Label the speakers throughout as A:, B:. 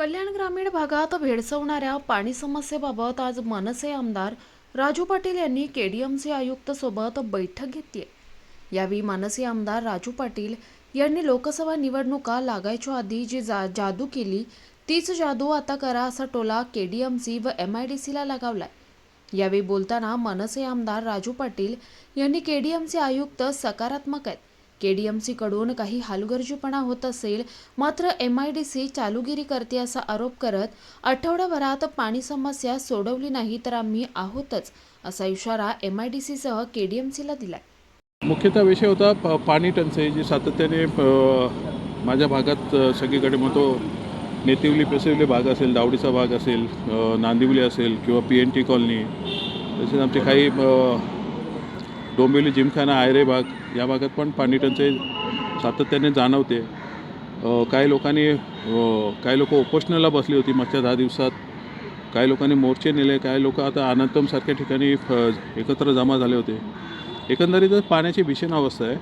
A: कल्याण ग्रामीण भागात भेडसवणाऱ्या पाणी समस्येबाबत आज मनसे आमदार राजू पाटील यांनी के डी एम आयुक्त सोबत बैठक घेतली आहे. यावेळी मनसे आमदार राजू पाटील यांनी लोकसभा निवडणुका लागायच्या आधी जी जा जादू केली तीच जादू आता करा असा टोला के डी एम सी व एम आय डी सीला लगावलाय यावेळी बोलताना मनसे आमदार राजू पाटील यांनी के डी एम सी आयुक्त सकारात्मक आहेत. केडीएमसी कडून काही हलगर्जीपणा होत असेल मात्र एम आय डी सी चालूगिरी करते असा आरोप करत आठवड्याभरात पाणी समस्या सोडवली नाही तर आम्ही आहोतच असा इशारा एम आय डी सीसह केडीएमसीला दिला
B: मुख्यतः विषय होता प पाणी टंचाई जी सातत्याने माझ्या भागात सगळीकडे म्हणतो नेतिवली पेसिवली भाग असेल दावडीचा भाग असेल नांदिवली असेल किंवा पी एन टी कॉलनी तसेच आमचे काही डोंबिवली जिमखाना आयरे भाग या भागात पण पाणी टंचाई सातत्याने जाणवते. काही लोकांनी काही लोक उपोषणाला बसली होती मागच्या दहा दिवसात. काही लोकांनी मोर्चे नेले काही लोक आता अनंतमसारख्या ठिकाणी एकत्र जमा झाले होते. एकंदरीतच पाण्याची भीषण अवस्था आहे.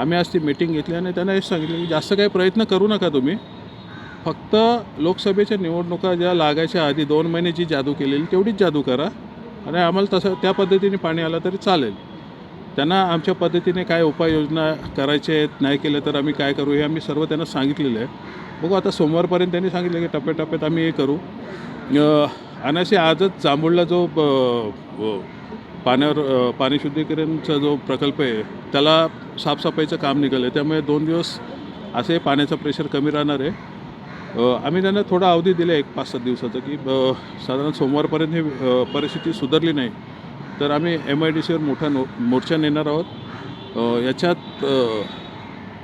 B: आम्ही आज ती मीटिंग घेतली आणि त्यांना हेच सांगितलं की जास्त काही प्रयत्न करू नका तुम्ही. फक्त लोकसभेच्या निवडणुका ज्या लागायच्या आधी दोन महिने जी जादू केलेली तेवढीच जादू करा. आणि आम्हाला तसं त्या पद्धतीने पाणी आलं तरी चालेल. त्यांना आमच्या पद्धतीने काय उपाययोजना करायच्या आहेत नाही केल्या तर आम्ही काय करू हे आम्ही सर्व त्यांना सांगितलेलं आहे. बघू आता सोमवारपर्यंत त्यांनी सांगितलं की टप्प्याटप्प्यात आम्ही हे करू. अनाशी आजच जांभूळला जो ब- पाण्यावर पाणी शुद्धीकरणचा जो प्रकल्प आहे त्याला साफसफाईचं काम निघालं आहे त्यामुळे दोन दिवस असे पाण्याचं प्रेशर कमी राहणार आहे. आम्ही त्यांना थोडा अवधी दिला एक पाच सात दिवसाचा की साधारण सोमवारपर्यंत हे परिस्थिती सुधारली नाही. तर आम्ही एम आय डी सीवर मोठा नो मोर्चा नेणार आहोत. याच्यात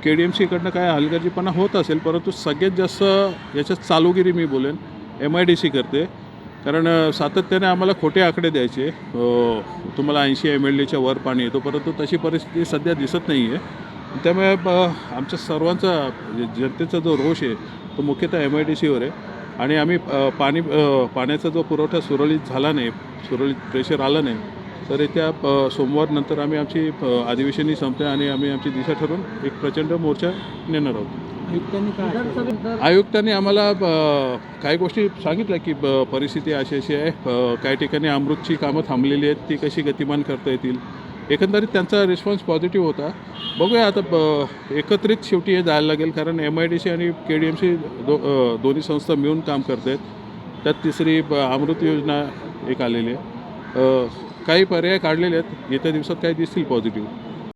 B: के डी एम सीकडनं काय हलगर्जीपणा होत असेल परंतु सगळ्यात जास्त याच्यात चालूगिरी मी बोलेन एम आय डी सी करते. कारण सातत्याने आम्हाला खोटे आकडे द्यायचे. तुम्हाला ऐंशी एम एल डीच्या वर पाणी येतो परंतु तशी परिस्थिती सध्या दिसत नाही आहे त्यामुळे ब- आमच्या सर्वांचा म्हणजे जनतेचा जो रोष आहे तो मुख्यतः एम आय डी सीवर आहे. आणि आम्ही पाणी पाण्याचा जो पुरवठा सुरळीत झाला नाही सुरळीत प्रेशर आलं नाही तर येत्या अ, सोमवारनंतर आम्ही आमची अधिवेशनही संपते आणि आम्ही आमची दिशा ठरवून एक प्रचंड मोर्चा नेणार आहोत.
C: आयुक्तांनी काय
B: आयुक्तांनी आम्हाला काही गोष्टी सांगितल्या की ब- परिस्थिती अशी अशी आहे. काही ठिकाणी अमृतची कामं थांबलेली आहेत ती कशी गतिमान करता येतील. एकंदरीत त्यांचा रिस्पॉन्स पॉझिटिव्ह होता. बघूया आता ब- एकत्रित शेवटी हे जायला लागेल कारण एम आय डी सी आणि के डी एम सी दो दोन्ही संस्था मिळून काम करत आहेत त्यात तिसरी ब- अमृत योजना एक आलेली आहे. काही पर्याय काढलेले आहेत. येत्या दिवसात काही दिसतील पॉझिटिव्ह